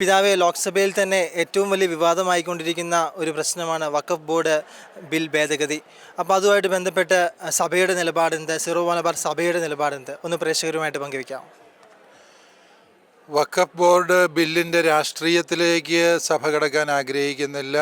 പിതാവെ ലോക്സഭയിൽ തന്നെ ഏറ്റവും വലിയ വിവാദമായിക്കൊണ്ടിരിക്കുന്ന ഒരു പ്രശ്നമാണ് വഖഫ് ബോർഡ് ബിൽ ഭേദഗതി. അപ്പോൾ അതുമായിട്ട് ബന്ധപ്പെട്ട് സഭയുടെ നിലപാടെന്ത്? സിറോ മലബാർ സഭയുടെ നിലപാടെന്ത്? ഒന്ന് പ്രേക്ഷകരുമായിട്ട് പങ്കുവയ്ക്കാം. വഖഫ് ബോർഡ് ബില്ലിന്റെ രാഷ്ട്രീയത്തിലേക്ക് സഭ കടക്കാൻ ആഗ്രഹിക്കുന്നില്ല.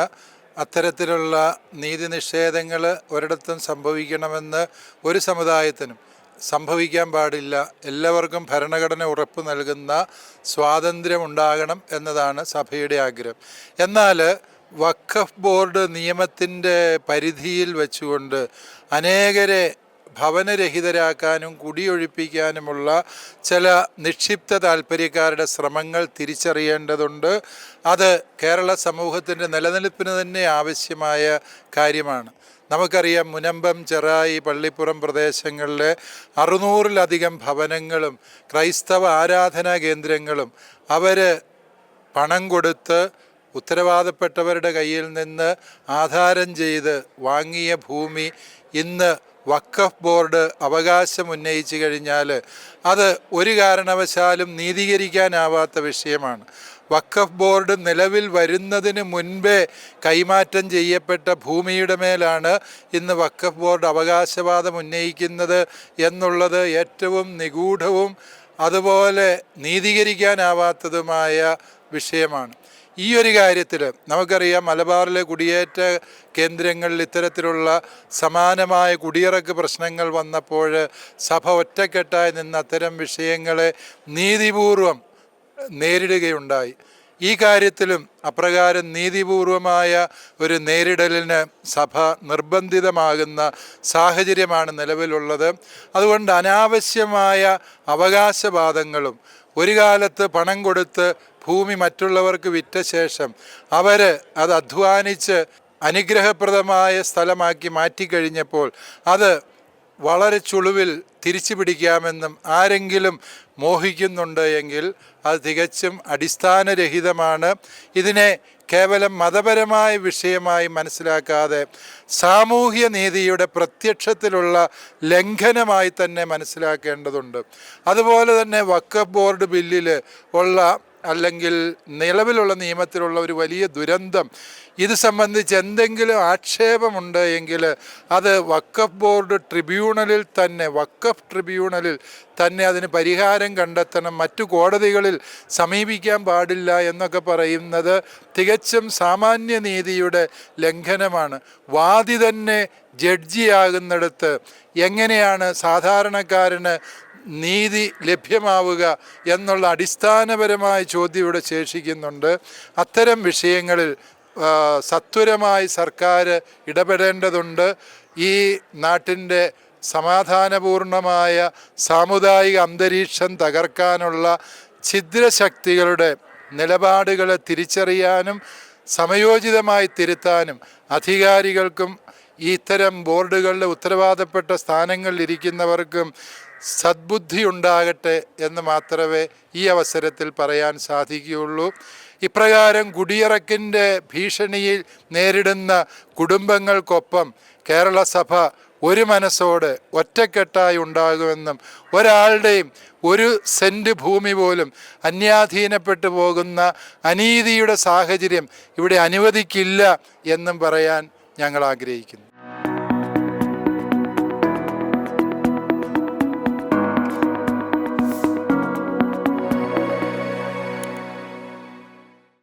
അത്തരത്തിലുള്ള നീതി നിഷേധങ്ങൾ ഒരിടത്തും സംഭവിക്കണമെന്ന് ഒരു സമുദായത്തിനും സംഭവിക്കാൻ പാടില്ല. എല്ലാവർക്കും ഭരണഘടന ഉറപ്പ് നൽകുന്ന സ്വാതന്ത്ര്യം ഉണ്ടാകണം എന്നതാണ് സഭയുടെ ആഗ്രഹം. എന്നാൽ വഖഫ് ബോർഡ് നിയമത്തിന്റെ പരിധിയിൽ വെച്ചുകൊണ്ട് അനേകരെ ഭവനരഹിതരാക്കാനും കുടിയൊഴിപ്പിക്കാനുമുള്ള ചില നിക്ഷിപ്ത താല്പര്യക്കാരുടെ ശ്രമങ്ങൾ തിരിച്ചറിയേണ്ടതുണ്ട്. അത് കേരള സമൂഹത്തിന്റെ നിലനിൽപ്പിന് തന്നെ ആവശ്യമായ കാര്യമാണ്. നമുക്കറിയാം മുനമ്പം ചെറായി പള്ളിപ്പുറം പ്രദേശങ്ങളിലെ അറുന്നൂറിലധികം ഭവനങ്ങളും ക്രൈസ്തവ ആരാധനാ കേന്ദ്രങ്ങളും അവർ പണം കൊടുത്ത് ഉത്തരവാദപ്പെട്ടവരുടെ കയ്യിൽ നിന്ന് ആധാരം ചെയ്ത് വാങ്ങിയ ഭൂമി ഇന്ന് വഖഫ് ബോർഡ് അവകാശം ഉന്നയിച്ചു കഴിഞ്ഞാൽ അത് ഒരു കാരണവശാലും നീതീകരിക്കാനാവാത്ത വിഷയമാണ്. വഖഫ് ബോർഡ് നിലവിൽ വരുന്നതിന് മുൻപേ കൈമാറ്റം ചെയ്യപ്പെട്ട ഭൂമിയുടെ മേലാണ് ഇന്ന് വഖഫ് ബോർഡ് അവകാശവാദം ഉന്നയിക്കുന്നത് എന്നുള്ളത് ഏറ്റവും നിഗൂഢവും അതുപോലെ നീതീകരിക്കാനാവാത്തതുമായ വിഷയമാണ്. ഈ ഒരു കാര്യത്തിൽ നമുക്കറിയാം മലബാറിലെ കുടിയേറ്റ കേന്ദ്രങ്ങളിൽ ഇത്തരത്തിലുള്ള സമാനമായ കുടിയിറക്ക് പ്രശ്നങ്ങൾ വന്നപ്പോൾ സഭ ഒറ്റക്കെട്ടായി നിന്ന് അത്തരം വിഷയങ്ങളെ നീതിപൂർവം നേരിടുകയുണ്ടായി. ഈ കാര്യത്തിലും അപ്രകാരം നീതിപൂർവമായ ഒരു നേരിടലിന് സഭ നിർബന്ധിതമാകുന്ന സാഹചര്യമാണ് നിലവിലുള്ളത്. അതുകൊണ്ട് അനാവശ്യമായ അവകാശവാദങ്ങളും ഒരു കാലത്ത് പണം കൊടുത്ത് ഭൂമി മറ്റുള്ളവർക്ക് വിറ്റ ശേഷം അവർ അത് അധ്വാനിച്ച് അനുഗ്രഹപ്രദമായ സ്ഥലമാക്കി മാറ്റിക്കഴിഞ്ഞപ്പോൾ അത് വളരെ ചുളിവിൽ തിരിച്ചു പിടിക്കാമെന്നും ആരെങ്കിലും മോഹിക്കുന്നുണ്ട് എങ്കിൽ അത് തികച്ചും അടിസ്ഥാനരഹിതമാണ്. ഇതിനെ കേവലം മതപരമായ വിഷയമായി മനസ്സിലാക്കാതെ സാമൂഹ്യ നീതിയുടെ പ്രത്യക്ഷത്തിലുള്ള ലംഘനമായി തന്നെ മനസ്സിലാക്കേണ്ടതുണ്ട്. അതുപോലെ തന്നെ വക്കഫ് ബോർഡ് ബില്ലിൽ ഉള്ള അല്ലെങ്കിൽ നിലവിലുള്ള നിയമത്തിലുള്ള ഒരു വലിയ ദുരന്തം. ഇത് സംബന്ധിച്ച് എന്തെങ്കിലും ആക്ഷേപമുണ്ട് എങ്കിൽ അത് വക്കഫ് ബോർഡ് ട്രിബ്യൂണലിൽ തന്നെ വക്കഫ് ട്രിബ്യൂണലിൽ തന്നെ അതിന് പരിഹാരം കണ്ടെത്തണം. മറ്റു കോടതികളിൽ സമീപിക്കാൻ പാടില്ല എന്നൊക്കെ പറയുന്നത് തികച്ചും സാമാന്യ നീതിയുടെ ലംഘനമാണ്. വാദി തന്നെ ജഡ്ജിയാകുന്നിടത്ത് എങ്ങനെയാണ് സാധാരണക്കാരന് നീതി ലഭ്യമാവുക എന്നുള്ള അടിസ്ഥാനപരമായ ചോദ്യം ഇവിടെ ശേഷിക്കുന്നുണ്ട്. അത്തരം വിഷയങ്ങളിൽ സത്വരമായി സർക്കാർ ഇടപെടേണ്ടതുണ്ട്. ഈ നാട്ടിന്റെ സമാധാനപൂർണമായ സാമുദായിക അന്തരീക്ഷം തകർക്കാനുള്ള ഛിദ്രശക്തികളുടെ നിലപാടുകളെ തിരിച്ചറിയാനും സമയോചിതമായി തിരുത്താനും അധികാരികൾക്കും ഇത്തരം ബോർഡുകളിലെ ഉത്തരവാദപ്പെട്ട സ്ഥാനങ്ങളിൽ ഇരിക്കുന്നവർക്കും സദ്ബുദ്ധി ഉണ്ടാകട്ടെ എന്ന് മാത്രമേ ഈ അവസരത്തിൽ പറയാൻ സാധിക്കുകയുള്ളൂ. ഇപ്രകാരം കുടിയിറക്കിന്റെ ഭീഷണിയിൽ നേരിടുന്ന കുടുംബങ്ങൾക്കൊപ്പം കേരള സഭ ഒരു മനസ്സോടെ ഒറ്റക്കെട്ടായി ഉണ്ടാകുമെന്നും ഒരാളുടെയും ഒരു സെന്റ് ഭൂമി പോലും അന്യാധീനപ്പെട്ടു പോകുന്ന അനീതിയുടെ സാഹചര്യം ഇവിടെ അനുവദിക്കില്ല എന്നും പറയാൻ ഞങ്ങൾ ആഗ്രഹിക്കുന്നു.